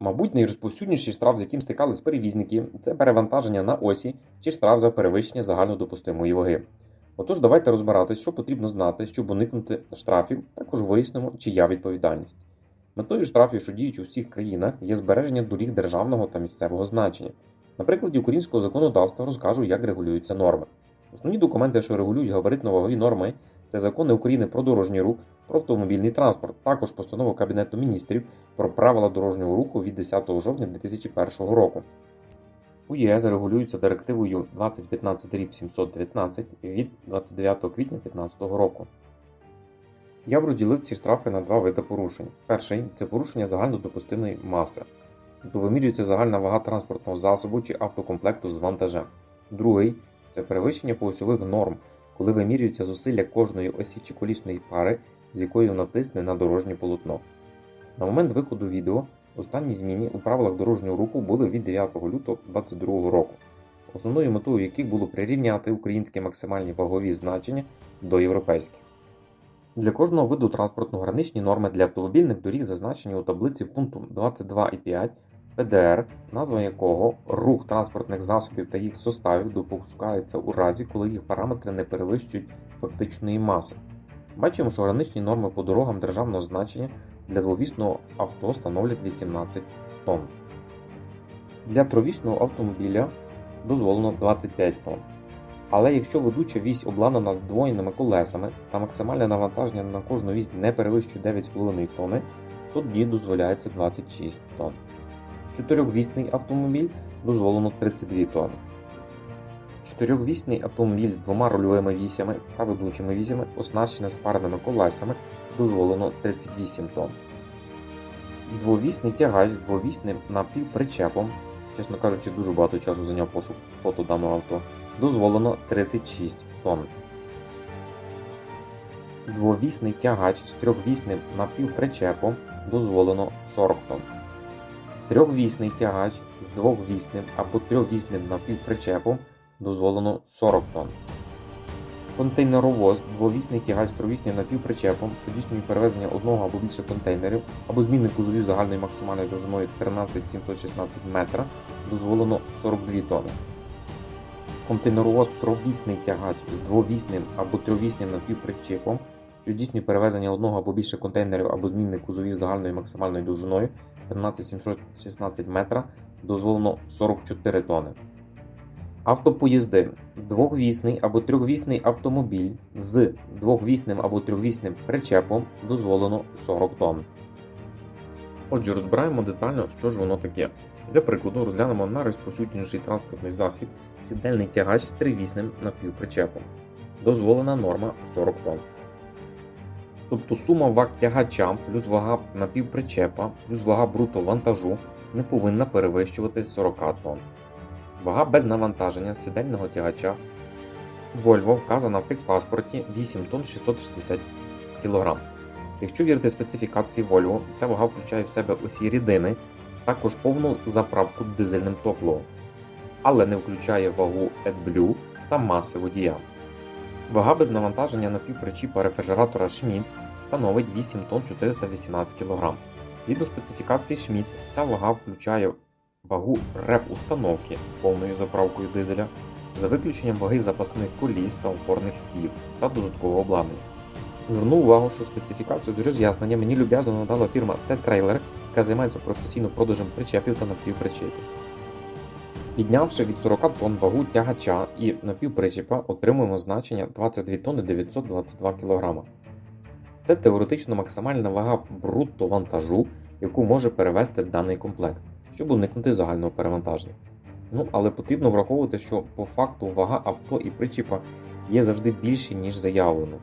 Мабуть, найрозповсюдніший штраф, з яким стикались перевізники, це перевантаження на осі чи штраф за перевищення загальнодопустимої ваги. Отож, давайте розбиратись, що потрібно знати, щоб уникнути штрафів, також вияснимо, чия відповідальність. Метою штрафів, що діють у всіх країнах, є збереження доріг державного та місцевого значення. На прикладі українського законодавства розкажу, як регулюються норми. Основні документи, що регулюють габаритно-вагові норми, це закони України про дорожній рух, про автомобільний транспорт, також постанова Кабінету міністрів про правила дорожнього руху від 10 жовтня 2001 року. У ЄС регулюються директивою 2015 719 від 29 квітня 2015 року. Я б розділив ці штрафи на два види порушень. Перший це порушення загальнодопустимої маси, тобто вимірюється загальна вага транспортного засобу чи автокомплекту з вантажем. Другий це перевищення поосьових норм, коли вимірюється зусилля кожної осі чи колісної пари, з якою натисне на дорожнє полотно. На момент виходу відео останні зміни у правилах дорожнього руху були від 9 лютого 2022 року, основною метою яких було прирівняти українські максимальні вагові значення до європейських. Для кожного виду транспорту граничні норми для автомобільних доріг зазначені у таблиці пункту 22.5 ПДР, назва якого рух транспортних засобів та їх составів допускається у разі, коли їх параметри не перевищують фактичної маси. Бачимо, що граничні норми по дорогам державного значення для двовісного авто становлять 18 тонн. Для тровісного автомобіля дозволено 25 тонн. Але якщо ведуча вісь обладнана здвоєними колесами та максимальне навантаження на кожну вісь не перевищує 9,5 тонни, тоді дозволяється 26 тонн. Чотирьохвісний автомобіль дозволено 32 тонни. Чотирьохвісний автомобіль з двома рульовими вісями та ведучими вісями, оснащений спареними колесами, дозволено 38 тонн. Двовісний тягач з двовісним напівпричепом, чесно кажучи, дуже багато часу зайняв пошук фото даного авто, дозволено 36 тонн. Двовісний тягач з трьохвісним напівпричепом дозволено 40 тонн. Трьохвісний тягач з двохвісним або трьохвісним напівпричепом дозволено 40 тонн. Контейнеровоз двовісний тягач з тровісним напівпричепом, що здійснює перевезення одного або більше контейнерів, або змінних кузовів загальною максимальною довжиною 13716 метра, дозволено 42 тонни. Контейнеровоз тровісний тягач з двовісним або трьохвісним напівпричепом, що здійснює перевезення одного або більше контейнерів або змінних кузовів загальною максимальною довжиною 13716 метра, дозволено 44 тонни. Автопоїзди. Двохвісний або трьохвісний автомобіль з двохвісним або трьохвісним причепом дозволено 40 тонн. Отже, розбираємо детально, що ж воно таке. Для прикладу, розглянемо найрозповсюдніший транспортний засіб сідельний тягач з тривісним напівпричепом. Дозволена норма 40 тонн. Тобто сума ваг тягача плюс вага напівпричепа плюс вага бруто вантажу не повинна перевищувати 40 тонн. Вага без навантаження сідельного тягача Volvo вказана в техпаспорті 8 тонн 660 кг. Якщо вірити специфікації Volvo, ця вага включає в себе усі рідини, також повну заправку дизельним топливом, але не включає вагу AdBlue та маси водія. Вага без навантаження напівпричіпа рефрижератора Schmitz становить 8 тонн 418 кг. Згідно специфікації Schmitz, ця вага включає вагу реп-установки з повною заправкою дизеля, за виключенням ваги запасних коліс та опорних стів та додаткового обладнання. Зверну увагу, що специфікацію з роз'яснення мені люб'язно надала фірма T-Trailer, яка займається професійно продажем причепів та напівпричепів. Піднявши від 40 тонн вагу тягача і напівпричепа, отримуємо значення 22 тонни 922 кг. Це теоретично максимальна вага брутто вантажу, яку може перевести даний комплект щоб уникнути загального перевантаження. Ну, але потрібно враховувати, що по факту вага авто і причіпа є завжди більші, ніж заявлено.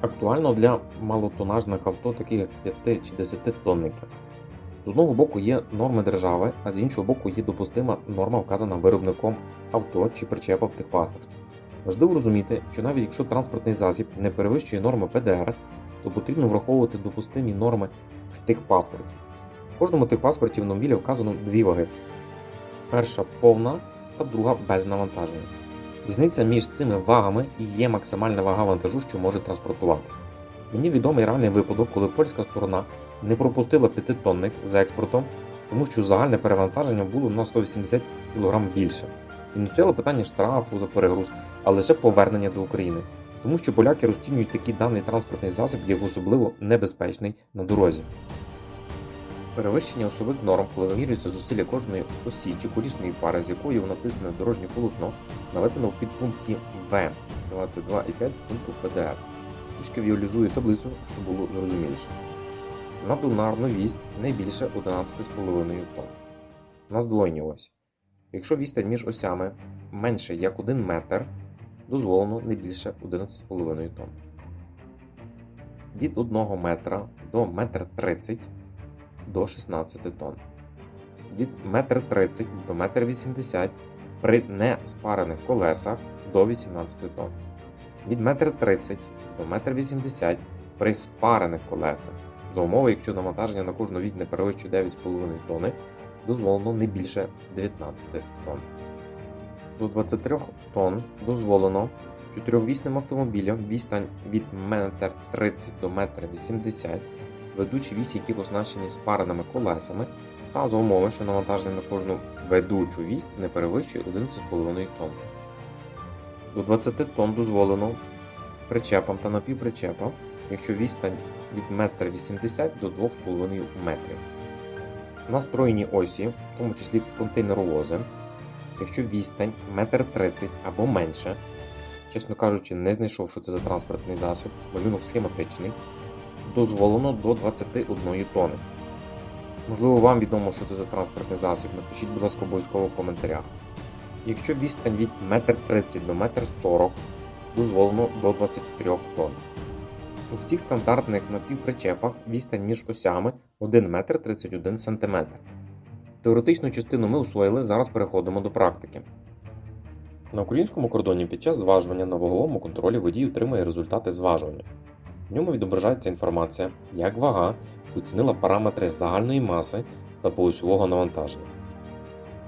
Актуально для малотонажних авто, таких як 5 чи 10 тонників. З одного боку є норми держави, а з іншого боку є допустима норма, вказана виробником авто чи причепа в техпаспорті. Важливо розуміти, що навіть якщо транспортний засіб не перевищує норми ПДР, то потрібно враховувати допустимі норми в техпаспорті. В кожному техпаспорті автомобіля вказано дві ваги. Перша повна та друга без навантаження. Різниця між цими вагами і є максимальна вага вантажу, що може транспортуватися. Мені відомий реальний випадок, коли польська сторона не пропустила 5-тонник з експортом, тому що загальне перевантаження було на 180 кг більше. І не стояло питання штрафу за перегруз, а лише повернення до України, тому що поляки розцінюють такий даний транспортний засіб як особливо небезпечний на дорозі. Перевищення осових норм, коли вимірюються зусилля кожної осі чи колісної пари, з якою натиснене дорожнє полотно, наведено в підпункті В 22,5 пункту ПДР. Трішки віолізую таблицю, щоб було зрозуміліше. Надунарну вість не більше 11,5 тонн. Наздвоєння ось. Якщо відстань між осями менше як 1 метр, дозволено не більше 11,5 тонн. Від 1 метра до 1,30 м до 16 тонн. Від 1,30 м до 1,80 м при неспарених колесах до 18 тонн. Від 1,30 м до 1,80 м при спарених колесах. За умови, якщо навантаження на кожну вісь не перевищує 9,5 тонни, дозволено не більше 19 тонн. До 23 тонн дозволено чотирьохвісним автомобілям відстань від 1,30 м до 1,80 м, ведучі вісі, які оснащені спареними колесами, та за умови, що навантаження на кожну ведучу вісь не перевищує 11,5 тонн. До 20 тонн дозволено причепам та напівпричепам, якщо відстань від 1,80 м до 2,5 метрів. На стройній осі, в тому числі контейнеровози, якщо відстань 1,30 м або менше, чесно кажучи, не знайшов, що це за транспортний засіб, малюнок схематичний, дозволено до 21 тони. Можливо, вам відомо, що це за транспортний засіб, напишіть, будь ласка, обов'язково в коментарях. Якщо відстань від 1,30 м до 1,40 м, дозволено до 24 тонн. У всіх стандартних напівпричепах відстань між осями 1 метр 31 см. Теоретичну частину ми усвоїли, зараз переходимо до практики. На українському кордоні під час зважування на ваговому контролі водій отримує результати зважування. В ньому відображається інформація, як вага оцінила параметри загальної маси та поосьового навантаження.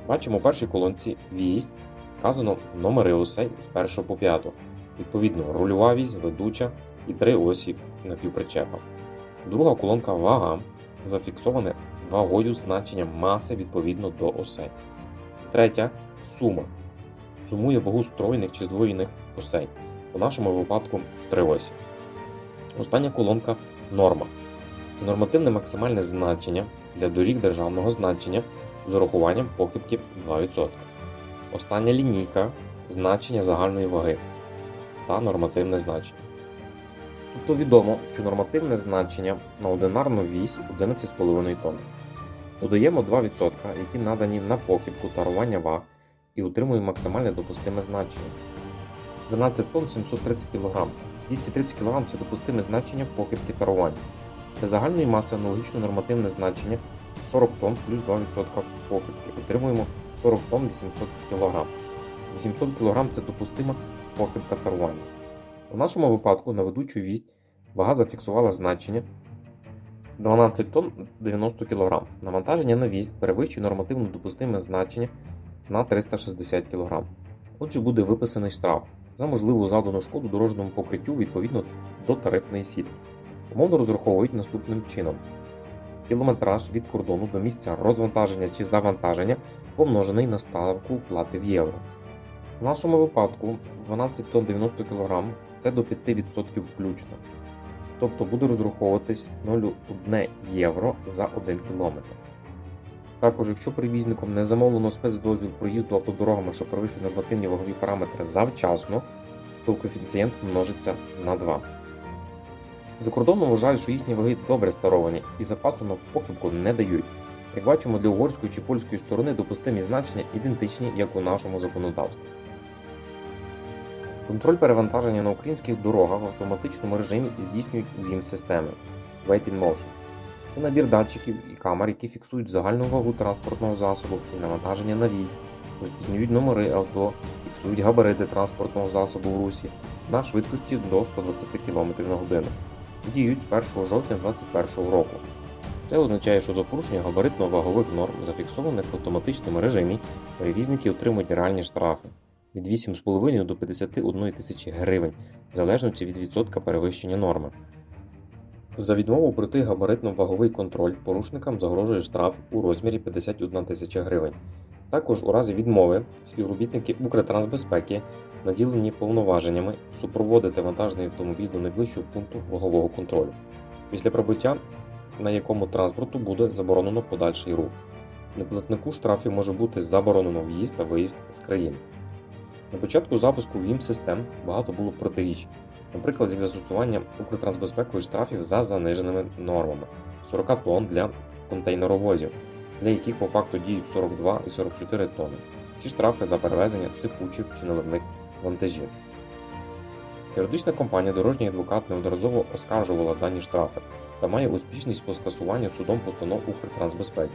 Бачимо у першій колонці вість, вказано номери осей з 1 по 5, відповідно рульова вісь, ведуча і три осі напівпричепа. Друга колонка вага зафіксоване вагою значення маси відповідно до осей. Третя сума. Сумує вагу стройних чи здвоєних осей. У нашому випадку три осі. Остання колонка норма. Це нормативне максимальне значення для доріг державного значення з урахуванням похибки 2%. Остання лінійка значення загальної ваги та нормативне значення. Тобто відомо, що нормативне значення на одинарну вісь 11,5 тонн. Додаємо 2%, які надані на похибку тарування ваг і утримуємо максимальне допустиме значення. 11 тонн 730 кг. 230 кг це допустиме значення похибки тарування. Для загальної маси аналогічно нормативне значення 40 тонн плюс 2% похибки. Отримуємо 40 тонн 800 кг. 800 кг це допустима похибка тарування. У нашому випадку на ведучу вість вага зафіксувала значення 12 тонн 90 кг. Навантаження на вість перевищує нормативно допустиме значення на 360 кг. Отже, буде виписаний штраф за можливу завдану шкоду дорожньому покриттю відповідно до тарифної сітки. Умовно розраховують наступним чином: кілометраж від кордону до місця розвантаження чи завантаження помножений на ставку плати в євро. В нашому випадку 12 тонн 90 кг це до 5% включно. Тобто буде розраховуватись 0,1 євро за 1 км. Також, якщо перевізником не замовлено спецдозвіл проїзду автодорогами, що перевищує нормативні вагові параметри завчасно, то коефіцієнт множиться на 2. За кордоном вважають, що їхні ваги добре старовані і запасу на похибку не дають. Як бачимо, для угорської чи польської сторони допустимі значення ідентичні, як у нашому законодавстві. Контроль перевантаження на українських дорогах в автоматичному режимі здійснюють ВІМ-системи Weight in Motion. Це набір датчиків і камер, які фіксують загальну вагу транспортного засобу і навантаження на вісь, розпізнають номери авто, фіксують габарити транспортного засобу в русі на швидкості до 120 км на годину. Діють з 1 жовтня 2021 року. Це означає, що за порушення габаритно-вагових норм, зафіксованих в автоматичному режимі, перевізники отримують реальні штрафи від 8,5 до 51 тисячі гривень, в залежності від відсотка перевищення норми. За відмову пройти габаритно-ваговий контроль порушникам загрожує штраф у розмірі 51 тисяча гривень. Також у разі відмови співробітники Укртрансбезпеки наділені повноваженнями супроводити вантажний автомобіль до найближчого пункту вагового контролю, після прибуття на якому транспорту буде заборонено подальший рух. Неплатнику штрафів може бути заборонено в'їзд та виїзд з країни. На початку запуску ВІМ систем багато було протиріч, наприклад, як застосування Укртрансбезпекою штрафів за заниженими нормами 40 тонн для контейнеровозів, для яких по факту діють 42 і 44 тонни, чи штрафи за перевезення сипучих чи наливних вантажів. Юридична компанія Дорожній адвокат неодноразово оскаржувала дані штрафи та має успішність по скасуванню судом постанов Укртрансбезпеки.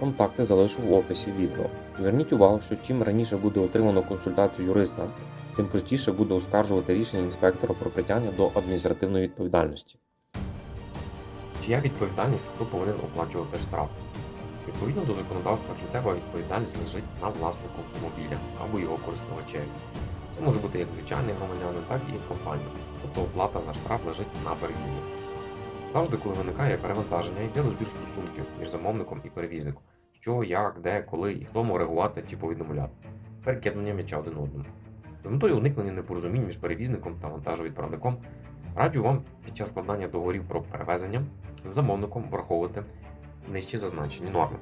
Контакти залишу в описі відео. Зверніть увагу, що чим раніше буде отримано консультацію юриста, тим простіше буде оскаржувати рішення інспектора про притягнення до адміністративної відповідальності. Чия відповідальність хто повинен оплачувати штраф? Відповідно до законодавства, кінцева відповідальність лежить на власнику автомобіля або його користувачеві. Це може бути як звичайний громадянин, так і компанія, тобто оплата за штраф лежить на перевізнику. Завжди, коли виникає перевантаження, йде розбір стосунків між замовником і перевізником, що, як, де, коли і хто може реагувати чи повідомляти, перекидання м'яча один одному. З метою уникнення непорозумінь між перевізником та вантажовідправником раджу вам під час складання договорів про перевезення з замовником враховувати нижче зазначені норми.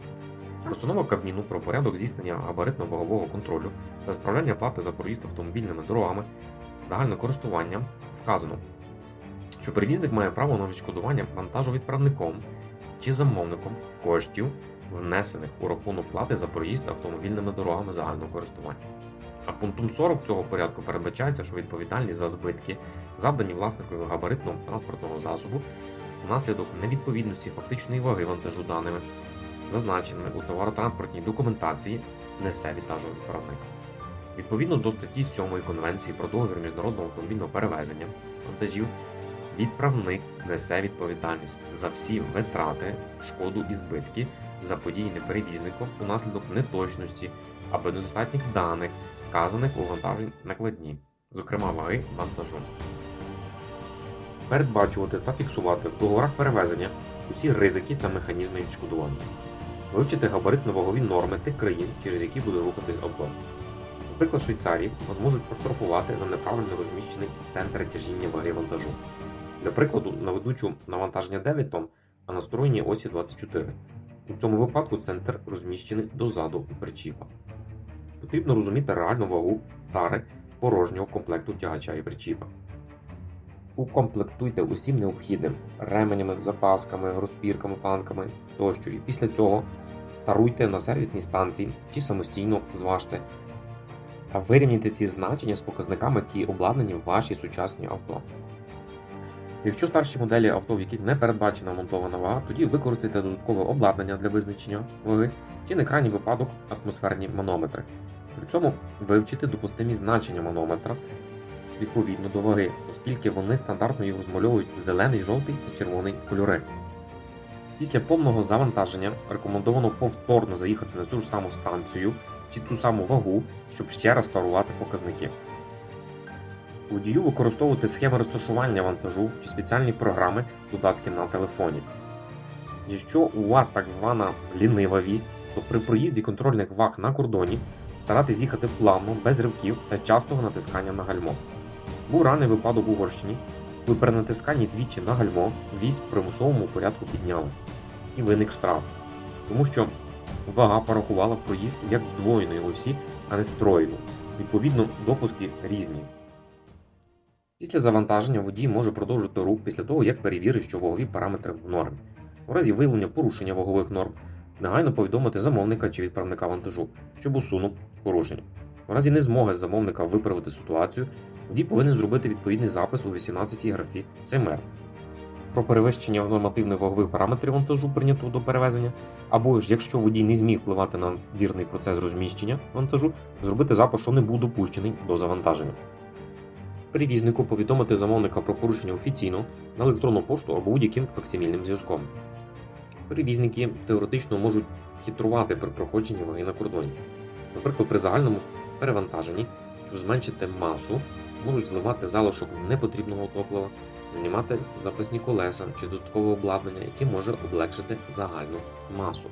Постанова Кабміну про порядок здійснення габаритно-вагового контролю та справляння плати за проїзд автомобільними дорогами загального користування вказано, що перевізник має право на відшкодування вантажовідправником чи замовником коштів, внесених у рахунок плати за проїзд автомобільними дорогами загального користування. А пунктом 40 цього порядку передбачається, що відповідальність за збитки, завдані власникові габаритного транспортного засобу, внаслідок невідповідності фактичної ваги вантажу даними, зазначеними у товаротранспортній документації, несе вантажовідправник. Відповідно до статті 7 Конвенції про договір міжнародного автомобільного перевезення вантажів, відправник несе відповідальність за всі витрати, шкоду і збитки, заподіяні перевізником унаслідок неточності або недостатніх даних, вказаних у вантажній накладні, зокрема ваги вантажу. Передбачувати та фіксувати в договорах перевезення усі ризики та механізми відшкодування. Вивчити габаритно-вагові норми тих країн, через які буде рухатись авто. Наприклад, Швейцарії вас можуть поштрафувати за неправильно розміщений центр тяжіння ваги вантажу. Для прикладу, на ведучу навантаження 9 тонн, а на сторонній осі 24. У цьому випадку центр розміщений дозаду причіпа. Потрібно розуміти реальну вагу тари порожнього комплекту тягача і причіпа. Укомплектуйте усім необхідним ременями, запасками, розпірками, планками тощо. І після цього старуйте на сервісній станції чи самостійно зважте та вирівняйте ці значення з показниками, які обладнані в вашій сучасній авто. Якщо старші моделі авто, в яких не передбачена монтована вага, тоді використайте додаткове обладнання для визначення ваги чи на крайній випадок атмосферні манометри. При цьому вивчити допустимі значення манометра відповідно до ваги, оскільки вони стандартно їх розмальовують в зелений, жовтий та червоний кольори. Після повного завантаження рекомендовано повторно заїхати на цю ж саму станцію чи ту саму вагу, щоб ще раз старувати показники. Водію використовувати схеми розташування вантажу чи спеціальні програми, додатки на телефоні. Якщо у вас так звана лінива вість, то при проїзді контрольних ваг на кордоні старатись їхати плавно, без ривків та частого натискання на гальмо. Був ранний випадок у Угорщині, коли при натисканні двічі на гальмо вість в примусовому порядку піднялась і виник штраф, тому що вага порахувала проїзд як здвоєної осі, а не стройну. Відповідно, допуски різні. Після завантаження водій може продовжити рух після того, як перевірить, що вагові параметри в нормі. У разі виявлення порушення вагових норм негайно повідомити замовника чи відправника вантажу, щоб усунув порушення. У разі незмоги замовника виправити ситуацію, водій повинен зробити відповідний запис у 18-й графі ЦМР про перевищення нормативних вагових параметрів вантажу прийнятого до перевезення, або ж якщо водій не зміг впливати на вірний процес розміщення вантажу, зробити запис, що не був допущений до завантаження. Перевізнику повідомити замовника про порушення офіційно на електронну пошту або будь-яким факсимільним зв'язком. Перевізники теоретично можуть хитрувати при проходженні ваги на кордоні. Наприклад, при загальному перевантаженні, щоб зменшити масу, можуть зливати залишок непотрібного топлива знімати запасні колеса чи додаткове обладнання, яке може облегшити загальну масу.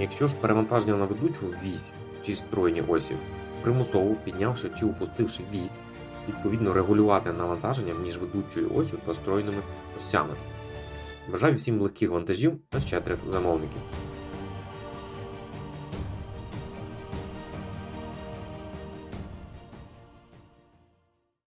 Якщо ж перевантаження на ведучу вісь чи стройні осі, примусово піднявши чи опустивши вісь, відповідно регулювати навантаження між ведучою осю та стройними осями. Бажаю всім легких вантажів та щедрих замовників.